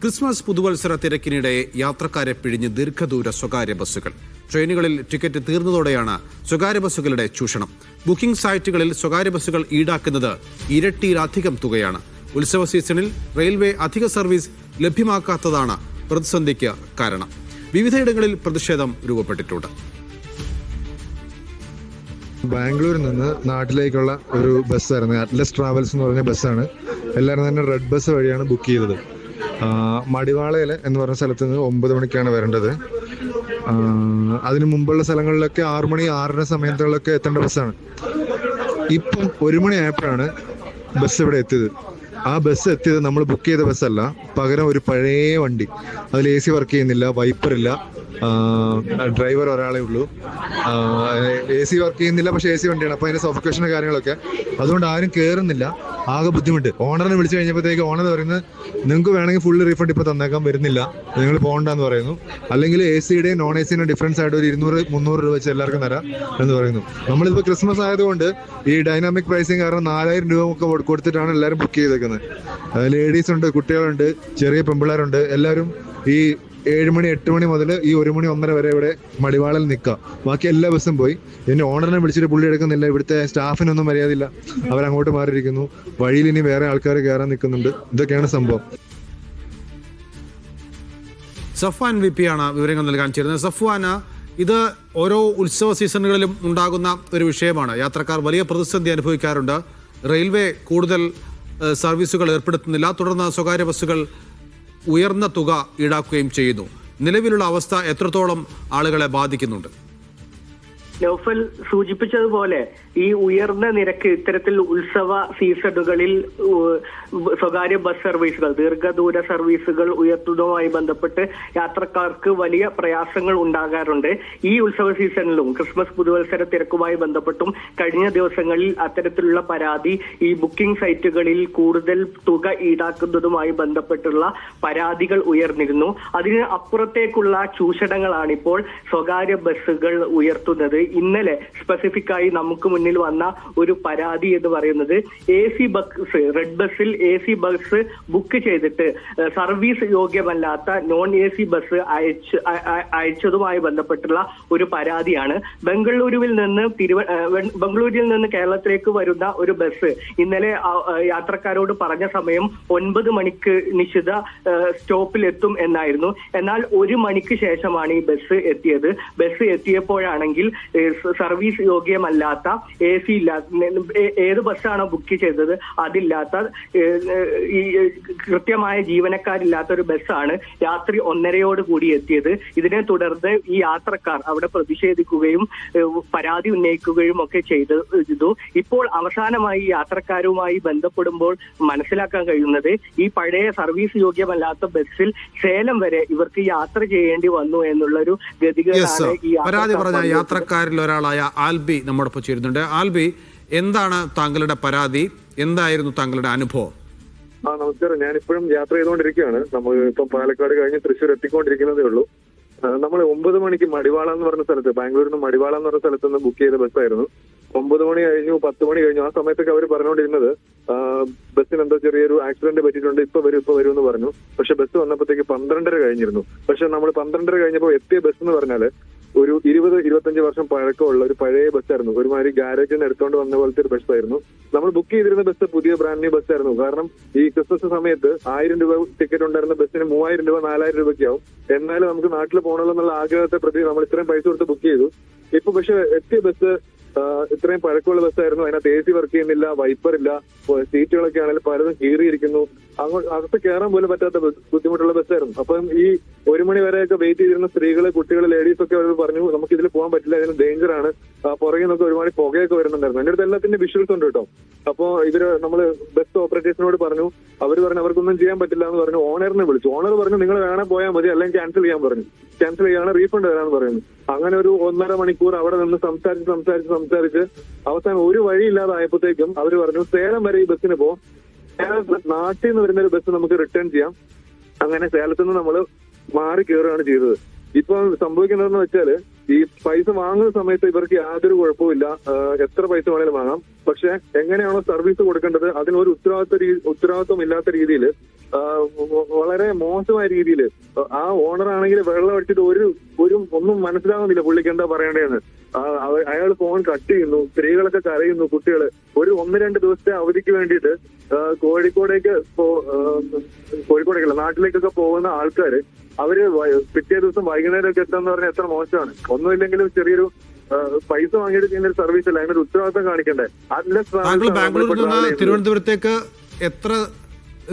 Christmas പുതുവത്സര തിരക്കിനിടെ യാത്രക്കാരെ പിഴിഞ്ഞ് ദീർഘദൂര സ്വകാര്യ ബസ്സുകൾ. ട്രെയിനുകളിൽ ടിക്കറ്റ് തീർന്നതോടെയാണ് സ്വകാര്യ ബസ്സുകളുടെ ചൂഷണം. ബുക്കിംഗ് സൈറ്റുകളിൽ സ്വകാര്യ ബസ്സുകൾ ഈടാക്കുന്നത് ഇരട്ടിയിലധികം തുകയാണ്. ഉത്സവ സീസണിൽ റെയിൽവേ അധിക സർവീസ് ലഭ്യമാക്കാത്തതാണ് പ്രതിസന്ധിക്ക് കാരണം. വിവിധയിടങ്ങളിൽ പ്രതിഷേധം രൂപപ്പെട്ടിട്ടുണ്ട്. ബാംഗ്ലൂരിൽ നിന്ന് നാട്ടിലേക്കുള്ള ഒരു ബസ്സായിരുന്നു. അറ്റ്ലസ് ട്രാവൽസ് എന്ന് പറഞ്ഞ ബസ്സാണ്. എല്ലാവരും തന്നെ റെഡ് ബസ് വഴിയാണ് ബുക്ക് ചെയ്തത്. മടിവാളയിൽ എന്ന് പറഞ്ഞ സ്ഥലത്ത് നിന്ന് ഒമ്പത് മണിക്കാണ് വരേണ്ടത്. അതിന് മുമ്പുള്ള സ്ഥലങ്ങളിലൊക്കെ ആറു മണി ആറര സമയത്തുകളിലൊക്കെ എത്തേണ്ട ബസ്സാണ്. ഇപ്പം ഒരു മണി ആയപ്പോഴാണ് ബസ് ഇവിടെ എത്തിയത്. ആ ബസ് എത്തിയത് നമ്മൾ ബുക്ക് ചെയ്ത ബസ്സല്ല. പകരം ഒരു പഴയ വണ്ടി. അതിൽ എ സി വർക്ക് ചെയ്യുന്നില്ല വൈപ്പറില്ല. ഡ്രൈവർ ഒരാളെ ഉള്ളൂ. എ സി വർക്ക് ചെയ്യുന്നില്ല പക്ഷേ എ സി വണ്ടിയാണ്. അപ്പോൾ അതിന്റെ സഫിക്കേഷനും കാര്യങ്ങളൊക്കെ. അതുകൊണ്ട് ആരും കയറുന്നില്ല ആകെ ബുദ്ധിമുട്ട്. ഓണറിനെ വിളിച്ചു കഴിഞ്ഞപ്പോഴത്തേക്ക് ഓണർ പറയുന്നത് നിങ്ങൾക്ക് വേണമെങ്കിൽ ഫുൾ റീഫണ്ട് ഇപ്പോൾ തന്നേക്കാൻ വരുന്നില്ല. നിങ്ങൾ പോകണ്ടെന്ന് പറയുന്നു. അല്ലെങ്കിൽ എ സിയുടെയും നോൺ എ സിയുടെ ഡിഫറൻസ് ആയിട്ട് ഒരു ഇരുന്നൂറ് മുന്നൂറ് രൂപ വെച്ച് എല്ലാവർക്കും തരാം എന്ന് പറയുന്നു. നമ്മളിപ്പോൾ ക്രിസ്മസ് ആയതുകൊണ്ട് ഈ ഡൈനാമിക് പ്രൈസിങ് കാരണം നാലായിരം രൂപ ഒക്കെ കൊടുത്തിട്ടാണ് എല്ലാവരും ബുക്ക് ചെയ്തേക്കുന്നത്. ലേഡീസ് ഉണ്ട് കുട്ടികളുണ്ട് ചെറിയ പെമ്പിള്ളേരുണ്ട്. എല്ലാവരും ഈ ഏഴ് മണി എട്ട് മണി മുതൽ ഈ ഒരു മണി ഒന്നര വരെ ഇവിടെ മടിവാളിൽ നിൽക്കാം ബാക്കി എല്ലാ ബസ്സും പോയി. എന്നെ ഓണറിനെ വിളിച്ചിട്ട് പുള്ളി എടുക്കുന്നില്ല. ഇവിടുത്തെ സ്റ്റാഫിനൊന്നും മര്യാദയില്ല. അവരങ്ങോട്ട് മാറിയിരിക്കുന്നു. വഴിയിൽ ഇനി വേറെ ആൾക്കാർ കയറാൻ നിൽക്കുന്നുണ്ട്. ഇതൊക്കെയാണ് സംഭവം. സഫ്വാൻ വി പി ആണ് വിവരങ്ങൾ നൽകാൻ ചേരുന്നത്. സഫ്വാന ഇത് ഓരോ ഉത്സവ സീസണുകളിലും ഉണ്ടാകുന്ന ഒരു വിഷയമാണ്. യാത്രക്കാർ വലിയ പ്രതിസന്ധി അനുഭവിക്കാറുണ്ട്. റെയിൽവേ കൂടുതൽ സർവീസുകൾ ഏർപ്പെടുത്തുന്നില്ല. തുടർന്ന് സ്വകാര്യ ബസ്സുകൾ ഉയർന്ന തുക ഈടാക്കുകയും ചെയ്യുന്നു. നിലവിലുള്ള അവസ്ഥ എത്രത്തോളം ആളുകളെ ബാധിക്കുന്നുണ്ട്? നൗഫൽ സൂചിപ്പിച്ചതുപോലെ ഈ ഉയർന്ന നിരക്ക് ഇത്തരത്തിൽ ഉത്സവ സീസണുകളിൽ സ്വകാര്യ ബസ് സർവീസുകൾ ദീർഘദൂര സർവീസുകൾ ഉയർത്തുന്നതുമായി ബന്ധപ്പെട്ട് യാത്രക്കാർക്ക് വലിയ പ്രയാസങ്ങൾ ഉണ്ടാകാറുണ്ട്. ഈ ഉത്സവ സീസണിലും ക്രിസ്മസ് പുതുവത്സര തിരക്കുമായി ബന്ധപ്പെട്ടും കഴിഞ്ഞ ദിവസങ്ങളിൽ അത്തരത്തിലുള്ള പരാതി ഈ ബുക്കിംഗ് സൈറ്റുകളിൽ കൂടുതൽ തുക ഈടാക്കുന്നതുമായി ബന്ധപ്പെട്ടുള്ള പരാതികൾ ഉയർന്നിരുന്നു. അതിന് അപ്പുറത്തേക്കുള്ള ചൂഷണങ്ങളാണ് ഇപ്പോൾ സ്വകാര്യ ബസ്സുകൾ ഉയർത്തുന്നത്. ഇന്നലെ സ്പെസിഫിക് ആയി നമുക്ക് മുന്നിൽ വന്ന ഒരു പരാതി എന്ന് പറയുന്നത് എ സി ബസ് റെഡ് ബസ്സിൽ എ സി ബസ് ബുക്ക് ചെയ്തിട്ട് സർവീസ് യോഗ്യമല്ലാത്ത നോൺ എ സി ബസ് അയച്ച് അയച്ചതുമായി ബന്ധപ്പെട്ടുള്ള ഒരു പരാതിയാണ്. ബംഗളൂരുവിൽ നിന്ന് തിരുവ ബംഗളൂരുവിൽ നിന്ന് കേരളത്തിലേക്ക് വരുന്ന ഒരു ബസ് ഇന്നലെ യാത്രക്കാരോട് പറഞ്ഞ സമയം ഒൻപത് മണിക്ക് നിശ്ചിത സ്റ്റോപ്പിൽ എത്തും എന്നായിരുന്നു. എന്നാൽ ഒരു മണിക്ക് ശേഷമാണ് ഈ ബസ് എത്തിയത്. ബസ് എത്തിയപ്പോഴാണെങ്കിൽ സർവീസ് യോഗ്യമല്ലാത്ത എ സി ഇല്ലാത്ത ഏത് ബസ്സാണോ ബുക്ക് ചെയ്തത് അതില്ലാത്ത ഈ കൃത്യമായ ജീവനക്കാരില്ലാത്ത ഒരു ബസ്സാണ് രാത്രി ഒന്നരയോട് കൂടി എത്തിയത്. ഇതിനെ തുടർന്ന് ഈ യാത്രക്കാർ അവിടെ പ്രതിഷേധിക്കുകയും പരാതി ഉന്നയിക്കുകയും ഒക്കെ ചെയ്ത് ഇപ്പോൾ അവസാനമായി യാത്രക്കാരുമായി ബന്ധപ്പെടുമ്പോൾ മനസ്സിലാക്കാൻ കഴിയുന്നത് ഈ പഴയ സർവീസ് യോഗ്യമല്ലാത്ത ബസ്സിൽ സേലം വരെ ഇവർക്ക് യാത്ര ചെയ്യേണ്ടി വന്നു എന്നുള്ളൊരു ഗതികളാണ് ഈ യാത്രക്കാർ പറഞ്ഞ ഒരാളായ ആൽബി നമ്മോടൊപ്പം ചേരുന്നുണ്ട്. ആൽബി എന്താണ് താങ്കളുടെ പരാതി? എന്തായിരുന്നു താങ്കളുടെ അനുഭവം? ആ നമസ്കാരം. ഞാൻ ഇപ്പോഴും യാത്ര ചെയ്തുകൊണ്ടിരിക്കുകയാണ്. നമ്മൾ ഇപ്പം പാലക്കാട് കഴിഞ്ഞ് തൃശ്ശൂർ എത്തിക്കൊണ്ടിരിക്കുന്നതേ ഉള്ളൂ. നമ്മൾ ഒമ്പത് മണിക്ക് മടിവാള എന്ന് പറഞ്ഞ സ്ഥലത്ത് ബാംഗ്ലൂരിൽ നിന്ന് മടിവാള എന്ന് പറഞ്ഞ സ്ഥലത്ത് നിന്ന് ബുക്ക് ചെയ്ത ബസ്സായിരുന്നു ഒമ്പത് മണി കഴിഞ്ഞു പത്ത് മണി കഴിഞ്ഞു. ആ സമയത്തൊക്കെ അവർ പറഞ്ഞുകൊണ്ടിരുന്നത് ബസ്സിന് എന്തോ ചെറിയൊരു ആക്സിഡന്റ് പറ്റിയിട്ടുണ്ട് ഇപ്പൊ വരും ഇപ്പൊ വരും എന്ന് പറഞ്ഞു. പക്ഷെ ബസ് വന്നപ്പോഴത്തേക്ക് പന്ത്രണ്ടര കഴിഞ്ഞിരുന്നു. പക്ഷെ നമ്മൾ പന്ത്രണ്ടര കഴിഞ്ഞപ്പോൾ എത്തിയ ബസ് എന്ന് പറഞ്ഞാൽ ഒരു ഇരുപത് ഇരുപത്തഞ്ച് വർഷം പഴക്കമുള്ള ഒരു പഴയ ബസ്സായിരുന്നു ഒരുമാതിരി ഗാരേജിൽ നിന്ന് എടുത്തോണ്ട് വന്ന പോലത്തെ ഒരു ബസ്സായിരുന്നു നമ്മൾ ബുക്ക് ചെയ്തിരുന്ന ബസ് പുതിയ ബ്രാൻഡ് ന്യൂ ബസ്സായിരുന്നു കാരണം ഈ ക്രിസ്മസ് സമയത്ത് ആയിരം രൂപ ടിക്കറ്റ് ഉണ്ടായിരുന്ന ബസ്സിന് മൂവായിരം രൂപ നാലായിരം രൂപയ്ക്കാവും. എന്നാലും നമുക്ക് നാട്ടിൽ പോകണമല്ലോ എന്നുള്ള ആഗ്രഹത്തെ പ്രതി നമ്മൾ ഇത്രയും പൈസ കൊടുത്ത് ബുക്ക് ചെയ്തു. ഇപ്പൊ പക്ഷെ എത്തിയ ബസ് ഇത്രയും പഴക്കമുള്ള ബസ്സായിരുന്നു അതിനകത്ത് എ സി വർക്ക് ചെയ്യുന്നില്ല വൈപ്പർ ഇല്ല സീറ്റുകളൊക്കെ ആണെങ്കിൽ പലതും കീറിയിരിക്കുന്നു. അങ്ങോട്ട് അകത്ത് കയറാൻ പോലും പറ്റാത്ത ബുദ്ധിമുട്ടുള്ള ബസ്സായിരുന്നു. അപ്പം ഈ ഒരു മണി വരെയൊക്കെ വെയിറ്റ് ചെയ്തിരുന്ന സ്ത്രീകൾ കുട്ടികൾ ലേഡീസ് ഒക്കെ അവർ പറഞ്ഞു നമുക്ക് ഇതിൽ പോകാൻ പറ്റില്ല ഇതിന് ഡേഞ്ചർ ആണ്. പുറകെ നിന്നൊക്കെ ഒരുപാട് പുകയൊക്കെ വരുന്നുണ്ടായിരുന്നു. എന്റെ അടുത്ത് എല്ലാത്തിന്റെ വിഷ്വൽസ് ഉണ്ട് കേട്ടോ. അപ്പോൾ ഇവർ നമ്മൾ ബസ് ഓപ്പറേറ്റേഴ്സിനോട് പറഞ്ഞു അവർ പറഞ്ഞു അവർക്കൊന്നും ചെയ്യാൻ പറ്റില്ല എന്ന് പറഞ്ഞു. ഓണറിനെ വിളിച്ചു. ഓണർ പറഞ്ഞു നിങ്ങൾ വേണേ പോയാൽ മതി അല്ലെങ്കിൽ ക്യാൻസൽ ചെയ്യാൻ പറഞ്ഞു. ക്യാൻസൽ ചെയ്യാണ് റീഫണ്ട് തരാന്ന് പറയുന്നു. അങ്ങനെ ഒരു ഒന്നര മണിക്കൂർ അവിടെ നിന്ന് സംസാരിച്ച് സംസാരിച്ച് സംസാരിച്ച് അവസാനം ഒരു വഴിയില്ലാതായപ്പോഴത്തേക്കും അവർ പറഞ്ഞു സേലം വരെ ഈ ബസ്സിന് പോ. സേലം നാട്ടിൽ നിന്ന് വരുന്ന ഒരു ബസ് നമുക്ക് റിട്ടേൺ ചെയ്യാം. അങ്ങനെ സേലത്തു നിന്ന് നമ്മൾ മാറി കയറുകയാണ് ചെയ്തത്. ഇപ്പൊ സംഭവിക്കുന്നതെന്ന് വെച്ചാൽ ഈ പൈസ വാങ്ങുന്ന സമയത്ത് ഇവർക്ക് യാതൊരു കുഴപ്പമില്ല എത്ര പൈസ വേണേലും വാങ്ങാം. പക്ഷെ എങ്ങനെയാണോ സർവീസ് കൊടുക്കേണ്ടത് അതിനൊരു ഉത്തരവാദിത്വ ഉത്തരവാദിത്വം ഇല്ലാത്ത രീതിയിൽ വളരെ മോശമായ രീതിയിൽ ആ ഓണർ ആണെങ്കിൽ വെള്ളം അടിച്ചിട്ട് ഒരു ഒരു ഒന്നും മനസ്സിലാകുന്നില്ല പുള്ളിക്ക് എന്താ പറയണ്ടേന്ന് അയാൾ ഫോൺ കട്ട് ചെയ്യുന്നു സ്ത്രീകളൊക്കെ കരയുന്നു കുട്ടികൾ ഒരു ഒന്ന് രണ്ട് ദിവസത്തെ അവധിക്ക് വേണ്ടിയിട്ട് കോഴിക്കോടേക്ക് കോഴിക്കോടേക്കല്ല നാട്ടിലേക്കൊക്കെ പോകുന്ന ആൾക്കാര് അവർ പിറ്റേ ദിവസം വൈകുന്നേരമൊക്കെ എത്താന്ന് പറഞ്ഞാൽ എത്ര മോശമാണ് ഒന്നുമില്ലെങ്കിലും ചെറിയൊരു പൈസ വാങ്ങിയിട്ട് ചെയ്യുന്ന ഒരു സർവീസ് അല്ല അതിനൊരു ഉത്തരവാദിത്തം കാണിക്കണ്ടേ അല്ല തിരുവനന്തപുരത്തേക്ക് എത്ര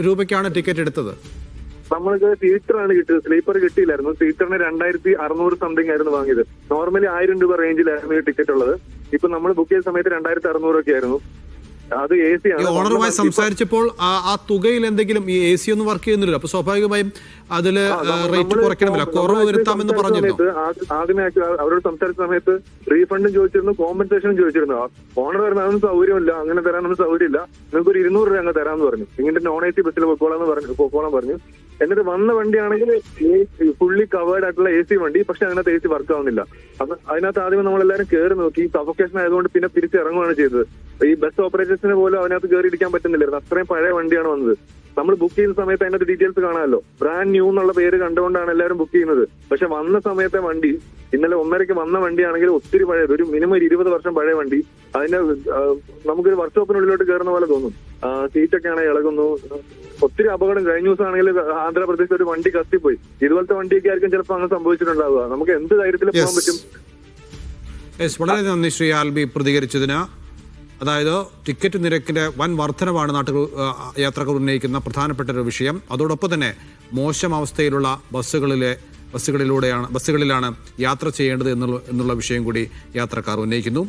രൂപയ്ക്കാണ് ടിക്കറ്റ് എടുത്തത്? നമ്മൾക്ക് ആണ് കിട്ടിയത്. സ്ലീപ്പർ കിട്ടിയില്ലായിരുന്നു. സീറ്ററിന് രണ്ടായിരത്തി അറുന്നൂറ് സംതിങ് ആയിരുന്നു വാങ്ങിയത്. നോർമലി ആയിരം രൂപ റേഞ്ചിലായിരുന്നു ഈ ടിക്കറ്റ് ഉള്ളത്. ഇപ്പൊ നമ്മൾ ബുക്ക് ചെയ്ത സമയത്ത് രണ്ടായിരത്തി അറുന്നൂറൊക്കെ ആയിരുന്നു. അത് എ സി ഓണറുമായി സംസാരിച്ചപ്പോൾ ആ തുകയിൽ എന്തെങ്കിലും ഈ എ സി ഒന്നും വർക്ക് ചെയ്യുന്നില്ല അപ്പൊ സ്വാഭാവികമായും അതിൽ റേറ്റ് കുറയ്ക്കണമല്ലോ. കുറവ് വരുത്താമെന്ന് പറഞ്ഞു ആദ്യമേ അവരോട് സംസാരിച്ച സമയത്ത് റീഫണ്ടും ചോദിച്ചിരുന്നു കോമ്പൻസേഷനും ചോദിച്ചിരുന്നു. ഓണർ പറയുന്നത് അതൊന്നും സൗകര്യമില്ല അങ്ങനെ തരാനൊന്നും സൗകര്യമില്ല. നിങ്ങൾക്ക് ഒരു ഇരുന്നൂറ് രൂപ അങ്ങ് തരാമെന്ന് പറഞ്ഞു. ഇങ്ങനെ നോൺ എ സി ബസ്സിൽ പൊക്കോളാന്ന് പറഞ്ഞു പൊക്കോളാൻ പറഞ്ഞു. എന്നിട്ട് വന്ന വണ്ടിയാണെങ്കിൽ ഫുള്ളി കവേർഡ് ആയിട്ടുള്ള എ സി വണ്ടി പക്ഷെ അതിനകത്ത് എ സി വർക്ക് ആവുന്നില്ല. അപ്പൊ അതിനകത്ത് ആദ്യമേ നമ്മളെല്ലാരും കയറി നോക്കി. സഫോക്കേഷൻ ആയതുകൊണ്ട് പിന്നെ തിരിച്ചിറങ്ങുകയാണ് ചെയ്തത്. ഈ ബസ് ഓപ്പറേറ്റേഴ്സിന് പോലും അതിനകത്ത് കയറി ഇരിക്കാൻ പറ്റുന്നില്ലായിരുന്നു അത്രയും പഴയ വണ്ടിയാണ് വന്നത്. നമ്മൾ ബുക്ക് ചെയ്യുന്ന സമയത്ത് അതിനകത്ത് ഡീറ്റെയിൽസ് കാണാമല്ലോ. ബ്രാൻഡ് ന്യൂ എന്നുള്ള പേര് കണ്ടുകൊണ്ടാണ് എല്ലാവരും ബുക്ക് ചെയ്യുന്നത്. പക്ഷെ വന്ന സമയത്തെ വണ്ടി ഇന്നലെ ഒന്നരയ്ക്ക് വന്ന വണ്ടിയാണെങ്കിൽ ഒത്തിരി പഴയത്. ഒരു മിനിമം ഒരു ഇരുപത് വർഷം പഴയ വണ്ടി. അതിന്റെ നമുക്കൊരു വർക്ക്ഷോപ്പിനുള്ളിലോട്ട് കയറുന്ന പോലെ തോന്നും. സീറ്റൊക്കെ ആണെങ്കിൽ ഇളകുന്നു. ഒത്തിരി അപകടം. കഴിഞ്ഞ ദിവസം ആണെങ്കിൽ ആന്ധ്രാപ്രദേശിൽ ഒരു വണ്ടി കത്തിപ്പോയി. ഇതുപോലത്തെ വണ്ടിയൊക്കെ ആയിരിക്കും ചിലപ്പോൾ അങ്ങനെ സംഭവിച്ചിട്ടുണ്ടാവുക. നമുക്ക് എന്ത് ധൈര്യത്തിൽ പോകാൻ പറ്റും? വളരെ നന്ദി ശ്രീ ആൽബി പ്രതികരിച്ചതിന്. അതായത് ടിക്കറ്റ് നിരക്കിന്റെ വൻ വർധനവാണ് നാട്ടുകൾ യാത്രക്കാർ ഉന്നയിക്കുന്ന പ്രധാനപ്പെട്ട ഒരു വിഷയം. അതോടൊപ്പം തന്നെ മോശം അവസ്ഥയിലുള്ള ബസ്സുകളിലെ ബസ്സുകളിലൂടെയാണ് ബസ്സുകളിലാണ് യാത്ര ചെയ്യേണ്ടത് എന്നുള്ള എന്നുള്ള വിഷയം കൂടി യാത്രക്കാർ ഉന്നയിക്കുന്നു.